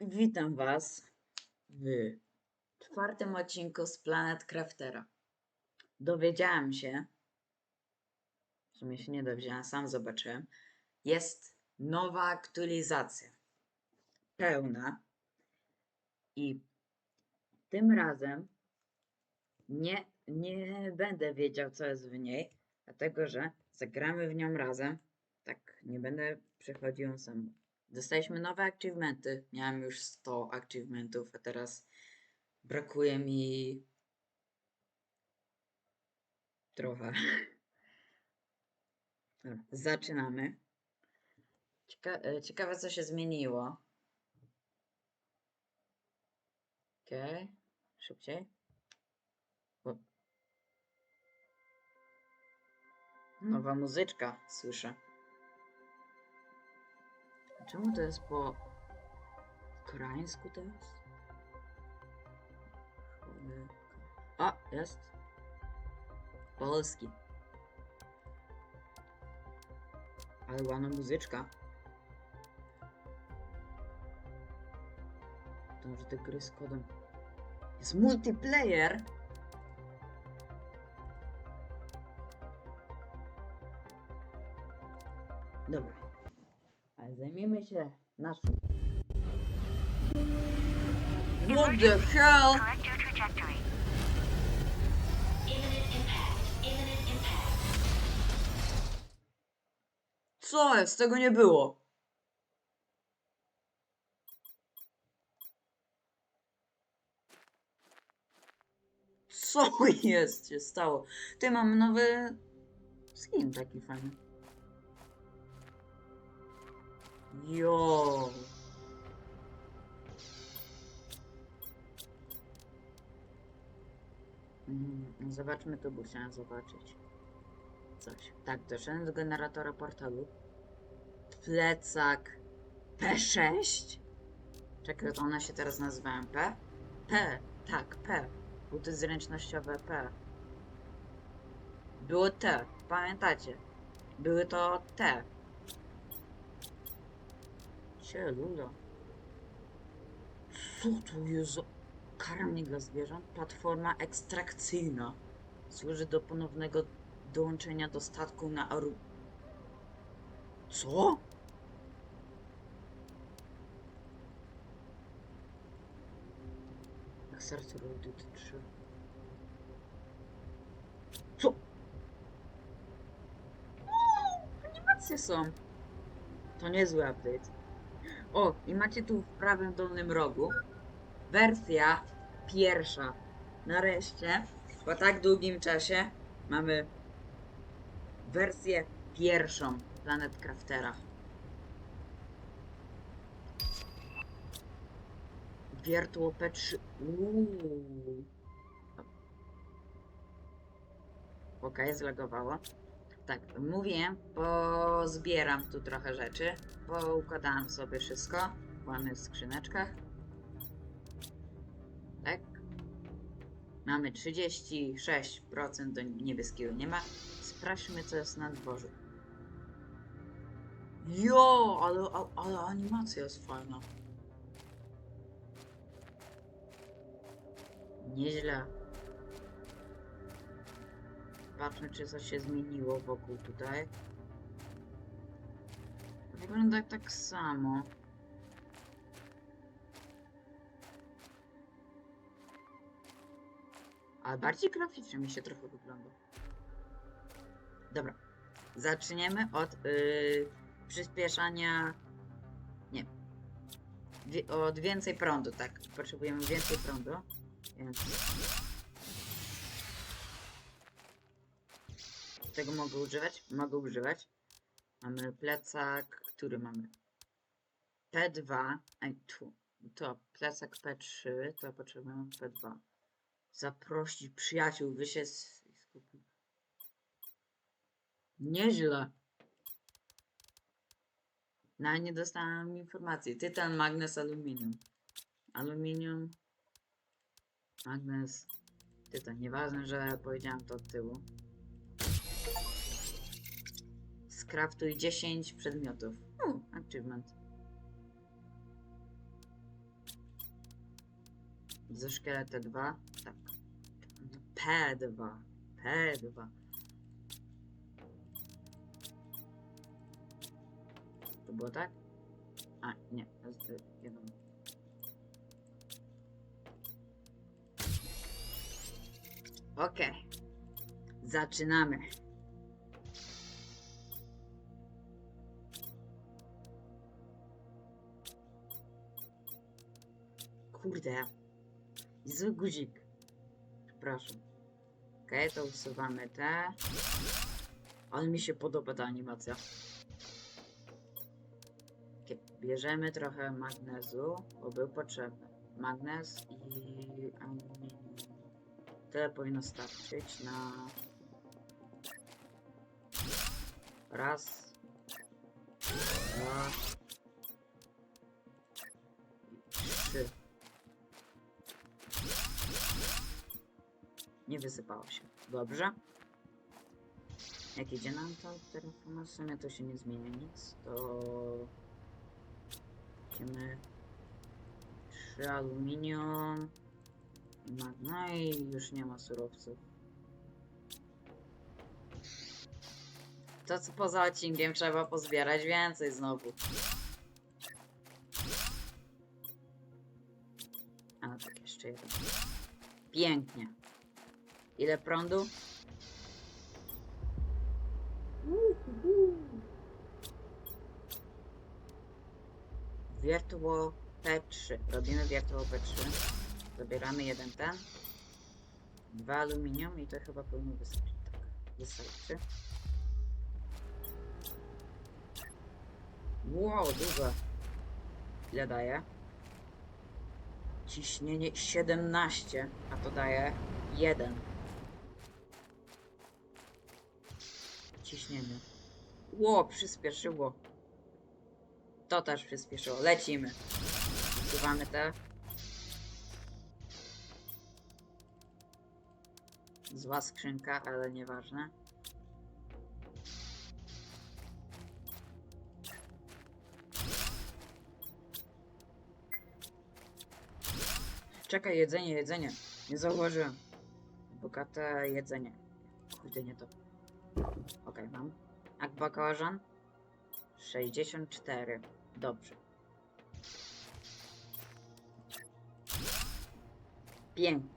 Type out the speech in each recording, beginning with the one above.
Witam Was w czwartym odcinku z Planet Craftera. Dowiedziałam się, w sumie się nie dowiedziałam, sam zobaczyłem, jest nowa aktualizacja. Pełna. I tym razem nie, nie będę wiedział, co jest w niej, dlatego że zagramy w nią razem. Tak, nie będę przechodził sam. Dostaliśmy nowe achievementy. Miałem już 100 achievementów, a teraz brakuje mi trochę. Zaczynamy. Cieka e, ciekawe, co się zmieniło. Okej, szybciej. O. Nowa muzyczka, słyszę. Czemu to jest po koreańsku? Cholera. A, jest. Polski. Ale ładna muzyczka. To może te gry z kodem. Jest multiplayer! Dobra. Zajmiemy się naszym. What the hell? Co jest? Tego nie było. Co jest się stało? Ty mam nowy skin taki fajny. Jo. Mm, Zobaczmy tu, bo chciałem zobaczyć coś. Tak, doszedłem do generatora portalu. Plecak P6? Czekaj, to one się teraz nazywają P? P, tak, P. Buty zręcznościowe P. Było T, pamiętacie? Były to T. Cielula. Co to jest za dla zwierząt? Platforma ekstrakcyjna. Służy do ponownego dołączenia do statku na Aru... Co? Jak serce Road 3. Co? O, animacje są. To niezły update. O, i macie tu w prawym dolnym rogu wersja pierwsza. Nareszcie, po tak długim czasie, mamy wersję pierwszą Planet Craftera. Wiertło P3. Uuu. Okej, zlagowało. Tak, mówiłem, bo zbieram tu trochę rzeczy. Poukładałam sobie wszystko w ładnych skrzyneczkach. Tak. Mamy 36% do niebieskiego nie ma. Sprawdźmy, co jest na dworzu. Jo, ale, ale, ale animacja jest fajna. Nieźle. Patrzmy, czy coś się zmieniło wokół tutaj. Wygląda tak samo. Ale bardziej graficznie mi się trochę wygląda. Dobra. Zaczniemy od yy, przyspieszania. Nie. Wie, od więcej prądu, tak. Potrzebujemy więcej prądu. Więc. Tego mogę używać? Mogę używać. Mamy plecak, który mamy? P2. Ej, tu. To plecak P3, to potrzebujemy P2 zaprosić przyjaciół, wy się skupi. Nieźle. No nie dostałem informacji. Tytan, magnes, aluminium. Aluminium, magnes, tytan. Nieważne, że powiedziałem to od tyłu. Skraftuj 10 przedmiotów. U, achievement. Ze szkielety 2? Tak. P2. P2. To było tak? A, nie. Jeden. Okej. Zaczynamy. Kurde. Zły guzik. Przepraszam. Okej, to usuwamy te. Ale mi się podoba ta animacja. Okej, Bierzemy trochę magnezu, bo był potrzebny. Magnez i aluminium. Tyle powinno starczyć na... Raz. Dwa. Trzy. Nie wysypało się. Dobrze. Jak idzie nam to terraforma? Sumie to się nie zmienia nic. To... Idziemy... Trzy aluminium. i mag- No i już nie ma surowców. To co poza odcinkiem trzeba pozbierać więcej znowu. A no tak, jeszcze jeden. Pięknie. Ile prądu? Wiertło P3. Robimy wiertło P3. Zabieramy jeden ten. Dwa aluminium i to chyba powinno wystarczyć. Tak, wystarczy. Wow, dużo. Ile daje? Ciśnienie 17, a to daje 1. Ciśnienie. Ło, przyspieszyło. To też przyspieszyło. Lecimy. Usuwamy te. Zła skrzynka, ale nieważne. Czekaj, jedzenie, jedzenie. Nie zauważyłem. Bogate jedzenie. Kurde, nie to. Okej, mam. A bakałażan? 64. Dobrze. Pięknie.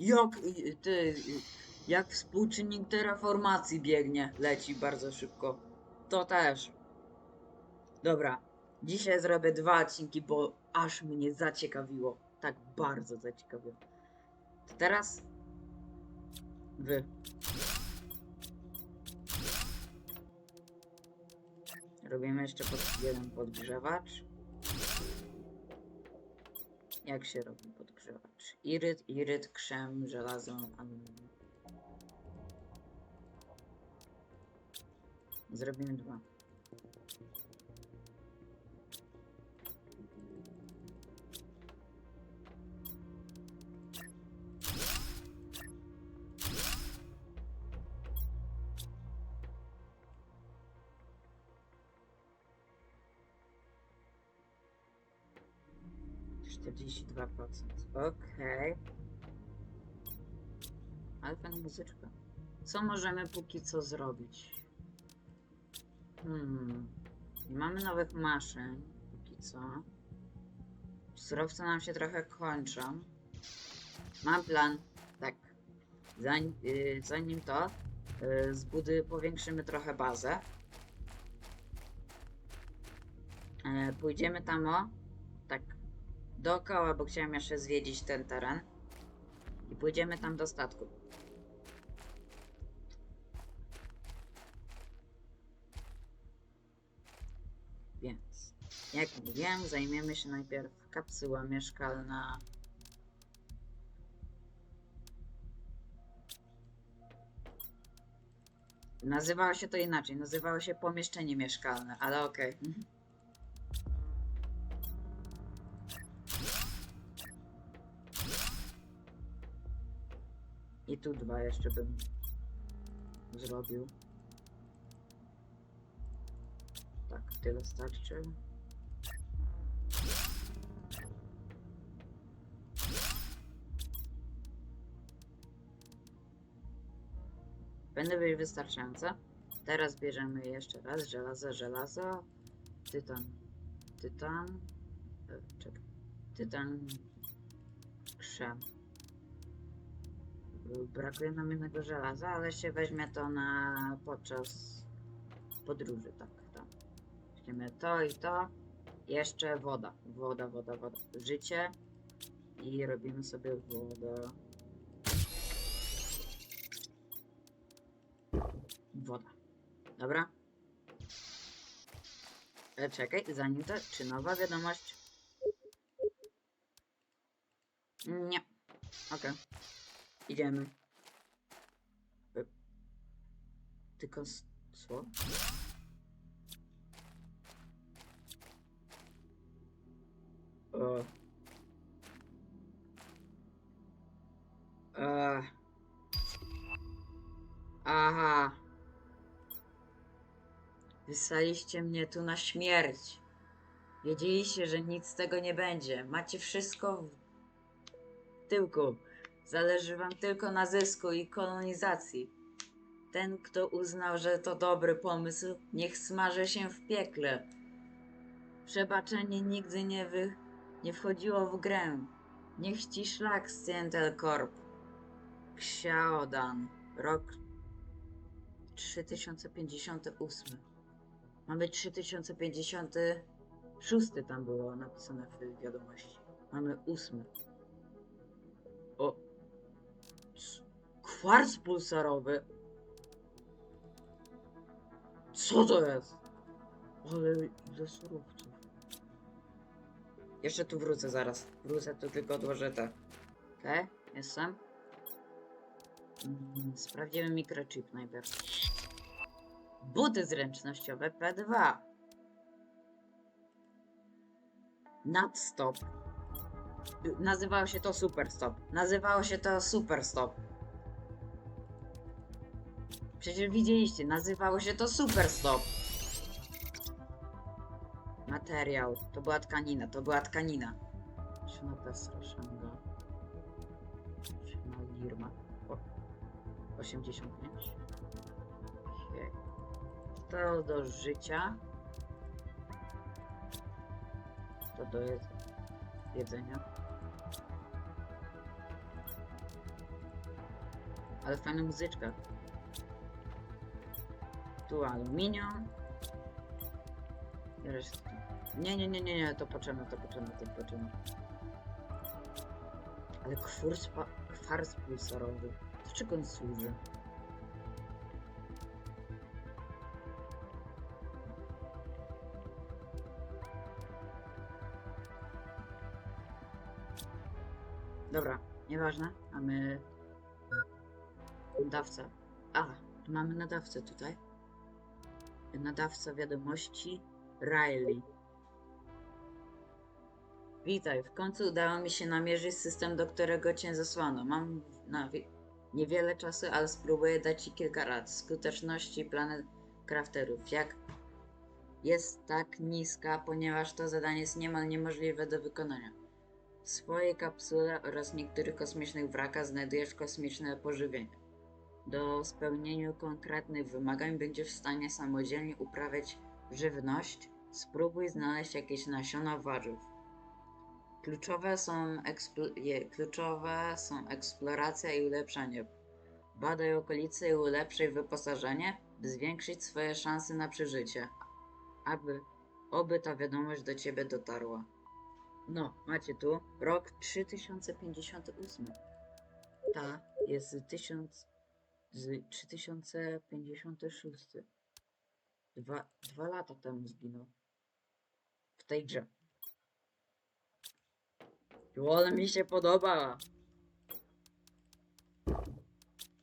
Jak y, ty, jak współczynnik terraformacji biegnie, leci bardzo szybko. To też. Dobra. Dzisiaj zrobię dwa odcinki, bo aż mnie zaciekawiło. Tak bardzo zaciekawiło. To teraz wy. Robimy jeszcze pod, jeden podgrzewacz. Jak się robi podgrzewacz? Iryt, iryt, krzem, żelazo, aluminium. Zrobimy dwa. Czterdzieści dwa procent. Okej. Ale fajna muzyczka. Co możemy póki co zrobić? Hmm. Nie mamy nowych maszyn. Póki co. Surowce nam się trochę kończą. Mam plan. Tak. Zanim, y, zanim to, y, zbudy powiększymy trochę bazę. E, pójdziemy tam o. Dookoła, bo chciałem jeszcze zwiedzić ten teren. I pójdziemy tam do statku. Więc, jak mówiłem, zajmiemy się najpierw kapsuła mieszkalna. Nazywało się to inaczej, nazywało się pomieszczenie mieszkalne, ale okej. I tu dwa jeszcze bym zrobił. Tak, tyle starczy. Będę być wystarczająca. Teraz bierzemy jeszcze raz żelazo, żelazo, tytan, tytan, e, czekaj, tytan, krzem. Brakuje nam jednego żelaza, ale się weźmie to na podczas podróży, tak, tak. Weźmiemy to i to. Jeszcze woda, woda, woda, woda. Życie i robimy sobie wodę. Woda. Dobra. E, czekaj, zanim to, czy nowa wiadomość? Nie. Okej. Idziemy. E, Tylko co? O. E. Aha. Wysłaliście mnie tu na śmierć. Wiedzieliście, że nic z tego nie będzie. Macie wszystko w tyłku. Zależy wam tylko na zysku i kolonizacji. Ten, kto uznał, że to dobry pomysł, niech smaży się w piekle. Przebaczenie nigdy nie, wy... nie wchodziło w grę. Niech ci szlak z Corp. Xiaodan. Rok 3058. Mamy 3056 tam było napisane w wiadomości. Mamy 8. Kwarc pulsarowy. Co to jest? Ale ile surowców. Jeszcze tu wrócę zaraz. Wrócę, tu tylko odłożę te. Okej, jestem. Mm, Sprawdzimy mikrochip najpierw. Buty zręcznościowe P2. Nadstop. Y, Nazywało się to Super Stop. Nazywało się to Super Stop. Przecież widzieliście, nazywało się to Super Stop. Materiał. To była tkanina, to była tkanina. Trzyma Pesra, Szanga. Trzyma Lirma. O, 85. Okej. To do życia. To do jedz jedzenia. Ale fajna muzyczka. Tu aluminium. I resztę. Nie, nie, nie, nie, nie, to potrzebne, to potrzebne, to potrzebne. Ale kwars, kwars pulsarowy. Do czego on służy? Dobra, nieważne. Mamy nadawcę. A, mamy nadawcę tutaj. Nadawca wiadomości Riley. Witaj, w końcu udało mi się namierzyć system, do którego cię zesłano. Mam niewiele czasu, ale spróbuję dać ci kilka rad. Skuteczności planet crafterów. Jak jest tak niska, ponieważ to zadanie jest niemal niemożliwe do wykonania. W swojej kapsule oraz niektórych kosmicznych wrakach znajdujesz kosmiczne pożywienie. Do spełnienia konkretnych wymagań będziesz w stanie samodzielnie uprawiać żywność. Spróbuj znaleźć jakieś nasiona warzyw. Kluczowe są, ekspl- kluczowe są eksploracja i ulepszanie. Badaj okolice i ulepszaj wyposażenie, by zwiększyć swoje szanse na przeżycie. Aby, oby ta wiadomość do ciebie dotarła. No, macie tu rok 3058. Ta jest z 1000 z 3056. Dwa, dwa lata temu zginął. W tej grze. Jo, ale mi się podoba.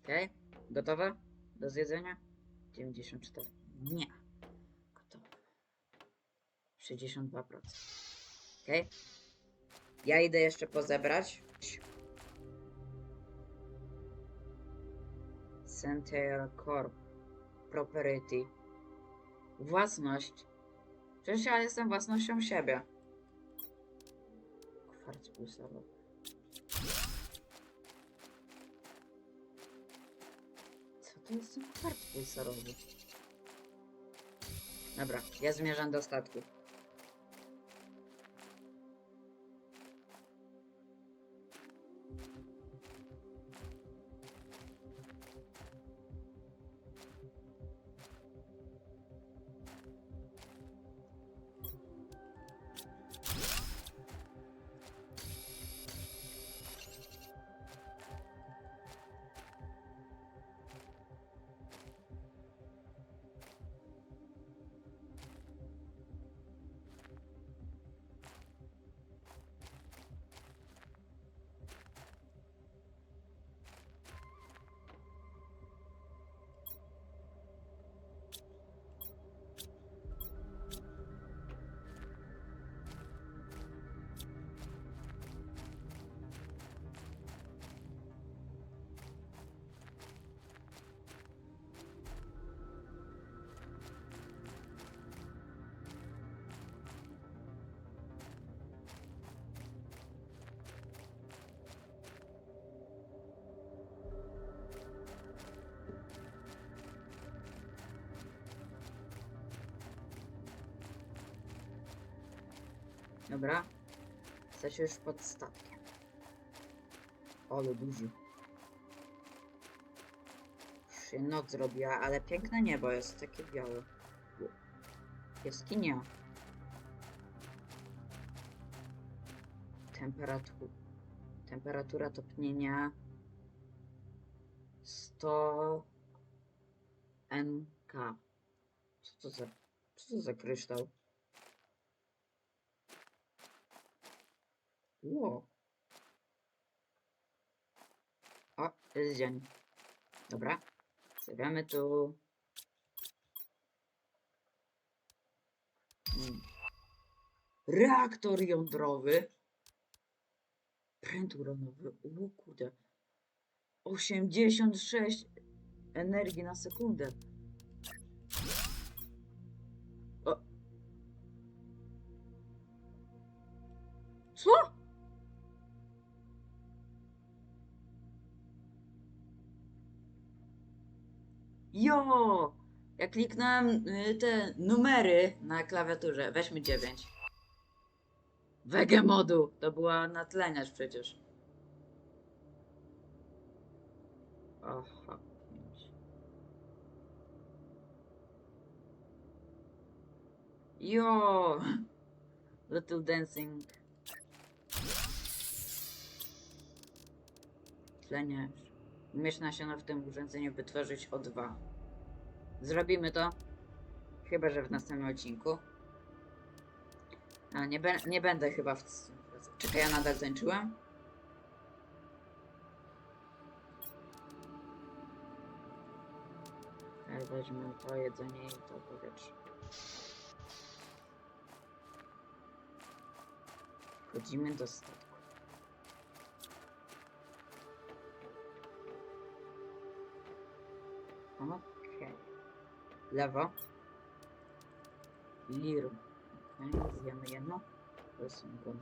Okej, gotowe? Do zjedzenia? 94. Nie. Gotowe. 62%. Okej. Ja idę jeszcze pozebrać. Center Corp. Property. Własność. Przecież ja jestem własnością siebie. Kwarc pulsarowy. Co to jest ten kart pulsarowy? Dobra, ja zmierzam do statku. Dobra. Jesteś już pod statkiem. Ale duży. Już się noc zrobiła, ale piękne niebo jest takie białe. Jaskinia. Temperatura. Temperatura topnienia 100 NK. Co to za, co to za kryształ? Ło. O, to jest dzień. Dobra. Stawiamy tu. Mm. Reaktor jądrowy. Pręt uranowy. O kurde. 86 energii na sekundę. O. Co? Jo! Ja kliknąłem y, te numery na klawiaturze. Weźmy 9. Wege modu. To była natleniacz przecież. Aha. Jo! Little dancing. Tleniacz. Umiesz nasiona w tym urządzeniu wytworzyć O2. Zrobimy to. Chyba, że w następnym odcinku. A, nie, be nie będę chyba w... Czekaj, ja nadal tańczyłem? Weźmy to jedzenie i to powietrze. Wchodzimy do statku. Okej. Lewo. Lir. Okej, zjemy jedno. Go.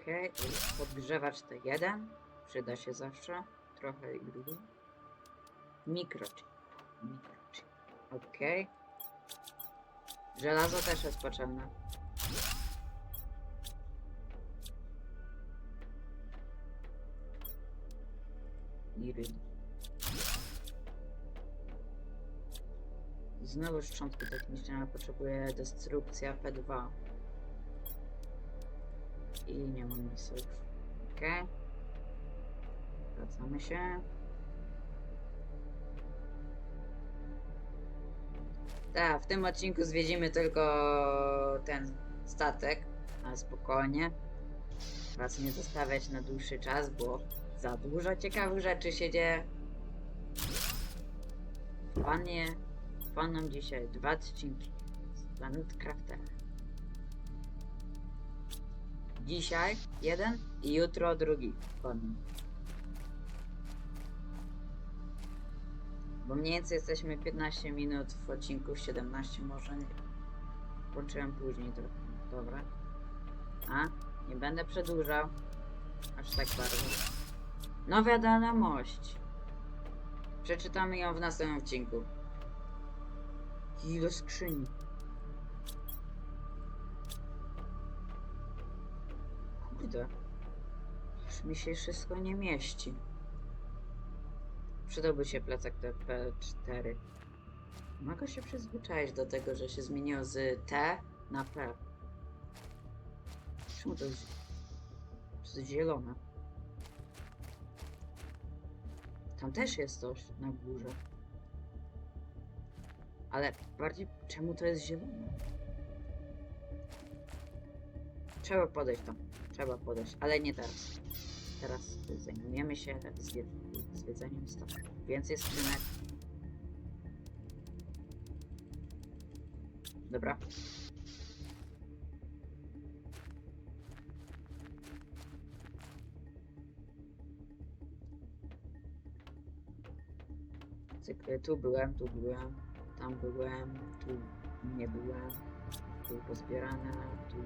Okej, podgrzewacz to jeden. Przyda się zawsze. Trochę drugi. Mikrochip. Mikrochip. Okej. Żelazo też jest potrzebne. Iryd. Znowu szczątki techniczne, ale potrzebuję destrukcja P2. I nie mam miejsca już. Okej. Wracamy się. Tak, w tym odcinku zwiedzimy tylko ten statek, ale spokojnie. Was nie zostawiać na dłuższy czas, bo za dużo ciekawych rzeczy się dzieje. Panie, panom dzisiaj dwa odcinki z Planet Craftera. Dzisiaj jeden i jutro drugi. Panem. Bo mniej więcej jesteśmy 15 minut w odcinku 17 może. Włączyłem później trochę. Dobra. A, nie będę przedłużał. Aż tak bardzo. Nowa wiadomość. Przeczytamy ją w następnym odcinku. Ile skrzyni. Kurde. Już mi się wszystko nie mieści. Przydałby się plecak TP4. Mogę się przyzwyczaić do tego, że się zmieniło z T na P. Czemu to jest zielone? Tam też jest coś na górze. Ale bardziej czemu to jest zielone? Trzeba podejść tam. Trzeba podejść, ale nie teraz. Teraz zajmujemy się zwie zwiedzeniem statku. Więcej skrzynek. Dobra. Tu byłem, tu byłem, tam byłem, tu nie byłem, tu pozbierane, tu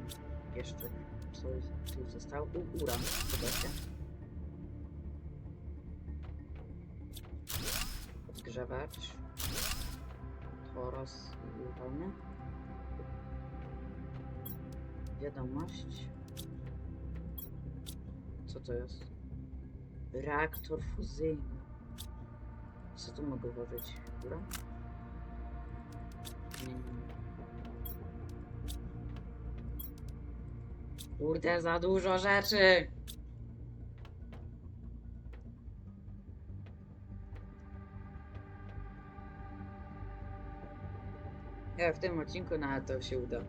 jeszcze coś tu zostało. U, uran, zobaczcie. Odgrzewacz. Toros wolny. Wiadomość. Co to jest? Reaktor fuzyjny. Co tu mogę włożyć? Góra? Kurde, za dużo rzeczy! Ja w tym odcinku nawet to się uda.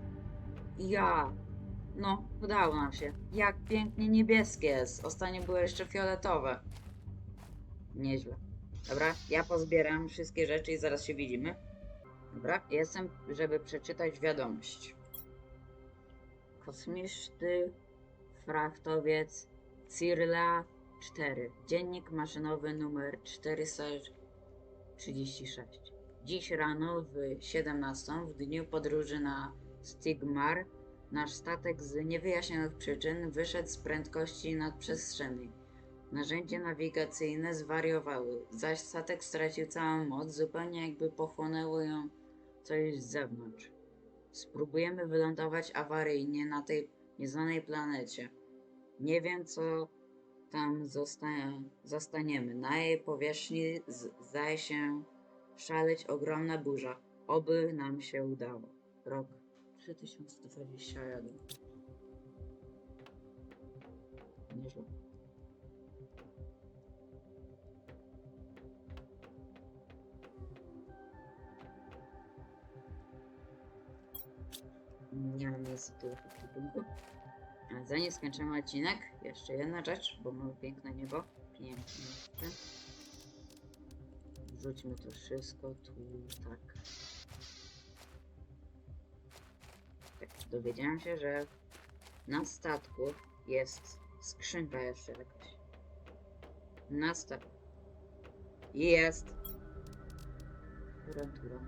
Ja! No, udało nam się. Jak pięknie niebieskie jest. Ostatnio było jeszcze fioletowe. Nieźle. Dobra, ja pozbieram wszystkie rzeczy i zaraz się widzimy. Dobra, jestem, żeby przeczytać wiadomość. Kosmiczny frachtowiec Cyrla 4. Dziennik maszynowy numer 436. Dziś rano w 17 w dniu podróży na Stigmar nasz statek z niewyjaśnionych przyczyn wyszedł z prędkości nadprzestrzennej. Narzędzia nawigacyjne zwariowały, zaś statek stracił całą moc, zupełnie jakby pochłonęło ją coś z zewnątrz. Spróbujemy wylądować awaryjnie na tej nieznanej planecie. Nie wiem, co tam zosta- zastaniemy. Na jej powierzchni zdaje się szaleć ogromna burza. Oby nam się udało. Rok 3021. Nieźle. Mam miejsca tu ekwipunku. A Zanim skończymy odcinek, jeszcze jedna rzecz, bo mamy piękne niebo. Piękne. Wrzućmy to wszystko tu, tak. Tak, dowiedziałem się, że na statku jest skrzynka jeszcze jakaś. Na statku. Jest. Rentura.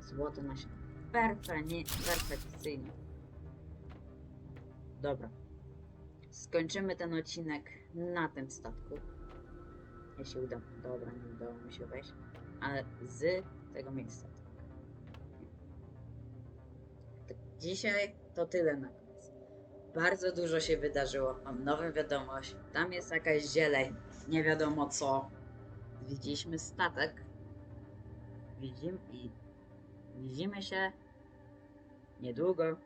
Złote nasienie. Perfeknie, perfekcyjnie. Dobra. Skończymy ten odcinek na tym statku. Jeśli uda. Dobra, nie udało mi się wejść. Ale z tego miejsca. Tak, Dzisiaj to tyle na koniec. Bardzo dużo się wydarzyło. Mam nową wiadomość. Tam jest jakaś zieleń. Nie wiadomo co. Widzieliśmy statek. Widzimy i widzimy się nie niedługo.